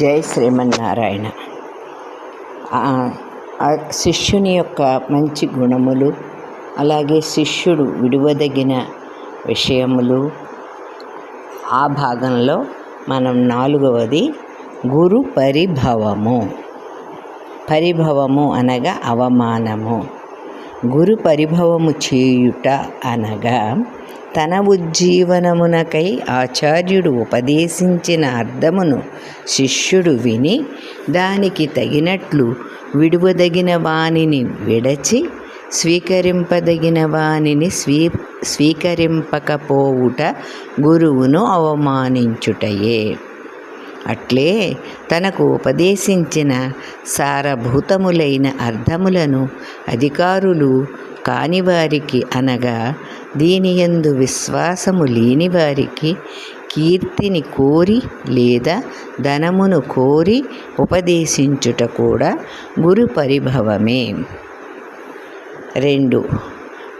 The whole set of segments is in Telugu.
జై శ్రీమన్నారాయణ. శిష్యుని యొక్క మంచి గుణములు అలాగే శిష్యుడు విడువదగిన విషయములు ఆ భాగంలో మనం నాలుగవది గురు పరిభవము. పరిభవము అనగా అవమానము. గురు పరిభవము చేయుట అనగా తన ఉజ్జీవనమునకై ఆచార్యుడు ఉపదేశించిన అర్థమును శిష్యుడు విని దానికి తగినట్లు విడువదగిన వానిని విడచి స్వీకరింపదగిన వానిని స్వీ స్వీకరింపకపోవుట గురువును అవమానించుటయే. అట్లే తనకు ఉపదేశించిన సారభూతములైన అర్థములను అధికారులు కానివారికి అనగా దీనియందు విశ్వాసము లేని వారికి కీర్తిని కోరి లేదా ధనమును కోరి ఉపదేశించుట కూడా గురు పరిభవమే. రెండు.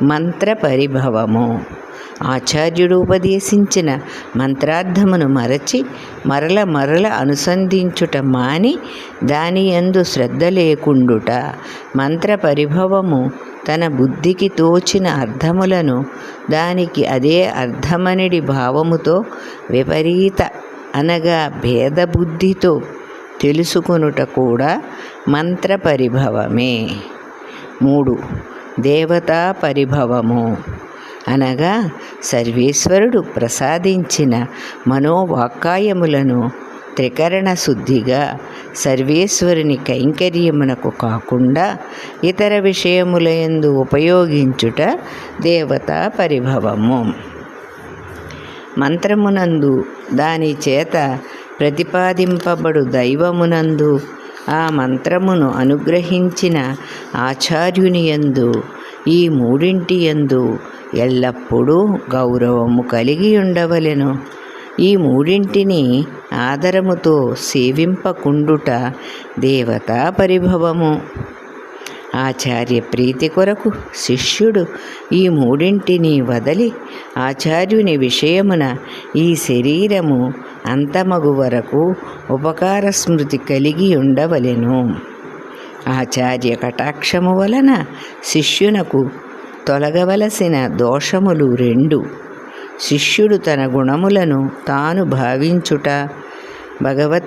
మంత్ర పరిభవము. ఆచార్యుడు ఉపదేశించిన మంత్రార్థమును మరచి మరల మరల అనుసంధించుట మాని దాని యందు శ్రద్ధ లేకుండుట. మంత్ర పరిభవము తన బుద్ధికి తోచిన అర్థములను దానికి అదే అర్థమనిడి భావముతో విపరీత అనగా భేద బుద్ధితో తెలుసుకొనుట కూడా మంత్ర పరిభవమే. మూడు దేవతా పరిభవము. అనగా సర్వేశ్వరుడు ప్రసాదించిన మనోవాక్కాయములను త్రికరణ శుద్ధిగా సర్వేశ్వరుని కైంకర్యమునకు కాకుండా ఇతర విషయములందు ఉపయోగించుట దేవతా పరిభవము. మంత్రమునందు దాని చేత ప్రతిపాదింపబడు దైవమునందు ఆ మంత్రమును అనుగ్రహించిన ఆచార్యుని యందు ఈ మూడింటి యందు ఎల్లప్పుడూ గౌరవము కలిగి ఉండవలెను. ఈ మూడింటిని ఆదరముతో సేవింపకుండుట దేవతా పరిభవము. ఆచార్య ప్రీతి కొరకు శిష్యుడు ఈ మూడింటిని వదలి ఆచార్యుని విషయమున ఈ శరీరము అంతమగు వరకు ఉపకార స్మృతి కలిగి ఉండవలెను. ఆచార్య కటాక్షము వలన శిష్యునకు తొలగవలసిన దోషములు రెండు. శిష్యుడు తన గుణములను తాను భావించుట భగవత్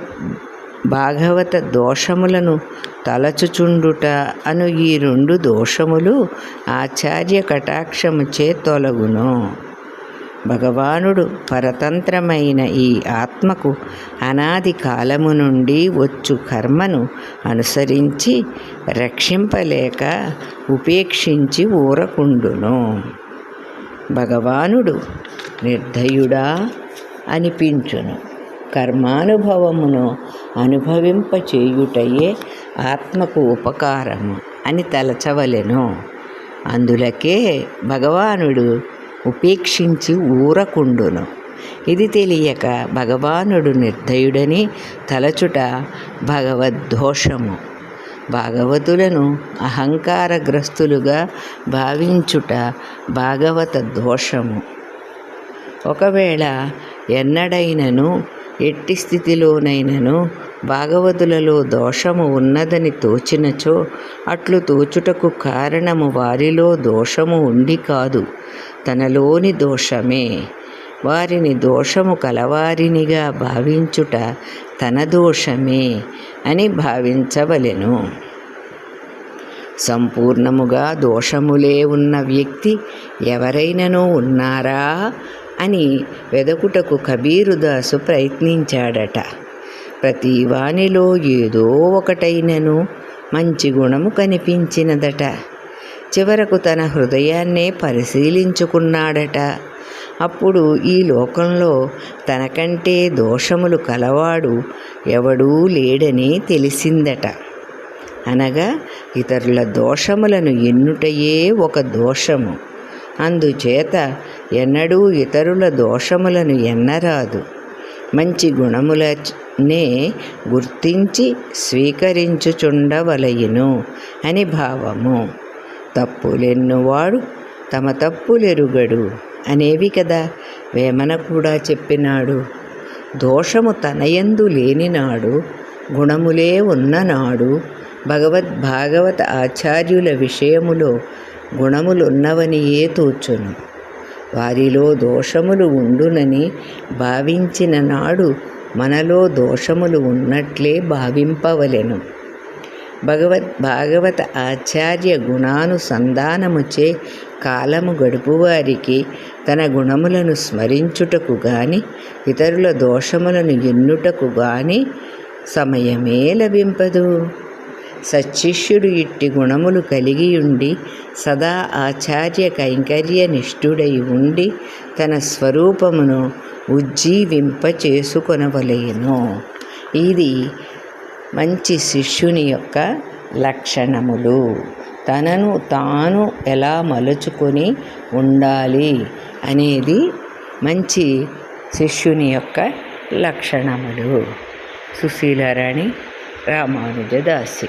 భాగవత దోషములను తలచుచుండుట అను ఈ రెండు దోషములు ఆచార్య కటాక్షముచే తొలగును. భగవానుడు పరతంత్రమైన ఈ ఆత్మకు అనాది కాలము నుండి వచ్చు కర్మను అనుసరించి రక్షింపలేక ఉపేక్షించి ఊరకుండును. భగవానుడు నిర్దయుడా అనిపించును. కర్మానుభవమును అనుభవింపచేయుటయే ఆత్మకు ఉపకారము అని తలచవలెను. అందులకే భగవానుడు ఉపేక్షించి ఊరకుండును. ఇది తెలియక భగవానుడు నిర్దయుడని తలచుట భగవద్దోషము భాగవతులను అహంకారగ్రస్తులుగా భావించుట భాగవత దోషము ఒకవేళ ఎన్నడైనను ఎట్టి స్థితిలోనైనను భాగవతులలో దోషము ఉన్నదని తోచినచో అట్లు తోచుటకు కారణము వారిలో దోషము ఉండి కాదు తనలోని దోషమే. వారిని దోషము కలవారినిగా భావించుట తన దోషమే అని భావించవలెను. సంపూర్ణముగా దోషములే ఉన్న వ్యక్తి ఎవరైనను ఉన్నారా అని వెదకుటకు కబీరుదాసు ప్రయత్నించాడట. ప్రతి వానిలో ఏదో ఒకటైనను మంచి గుణము కనిపించినదట. చివరకు తన హృదయాన్నే పరిశీలించుకున్నాడట. అప్పుడు ఈ లోకంలో తనకంటే దోషములు కలవాడు ఎవడూ లేడని తెలిసిందట. అనగా ఇతరుల దోషములను ఎన్నుటయే ఒక దోషము. అందుచేత ఎన్నడూ ఇతరుల దోషములను ఎన్నరాదు. మంచి గుణములనే గుర్తించి స్వీకరించుచుండవలయును అని భావము. తప్పులెన్నువాడు తమ తప్పులెరుగడు అనేవి కదా వేమన కూడా చెప్పినాడు. దోషము తనయందు లేనినాడు గుణములే ఉన్ననాడు. భగవద్ భాగవత ఆచార్యుల విషయములో గుణములున్నవనియే తోచును. వారిలో దోషములు ఉండునని భావించిన నాడు మనలో దోషములు ఉన్నట్లే భావింపవలెను. భగవత్ భాగవత ఆచార్య గుణానుసంధానముచే కాలము గడుపువారికి తన గుణములను స్మరించుటకు గాని ఇతరుల దోషములను ఎన్నుటకు గాని సమయమే లభింపదు. సచ్చిష్యుడు ఇట్టి గుణములు కలిగి ఉండి సదా ఆచార్య కైంకర్య నిష్ఠుడై ఉండి తన స్వరూపమును ఉజ్జీవింప చేసుకొనవలేను. ఇది మంచి శిష్యుని యొక్క లక్షణములు. తనను తాను ఎలా మలుచుకొని ఉండాలి అనేది మంచి శిష్యుని యొక్క లక్షణములు. సుశీలారాణి రామానుజదాసి.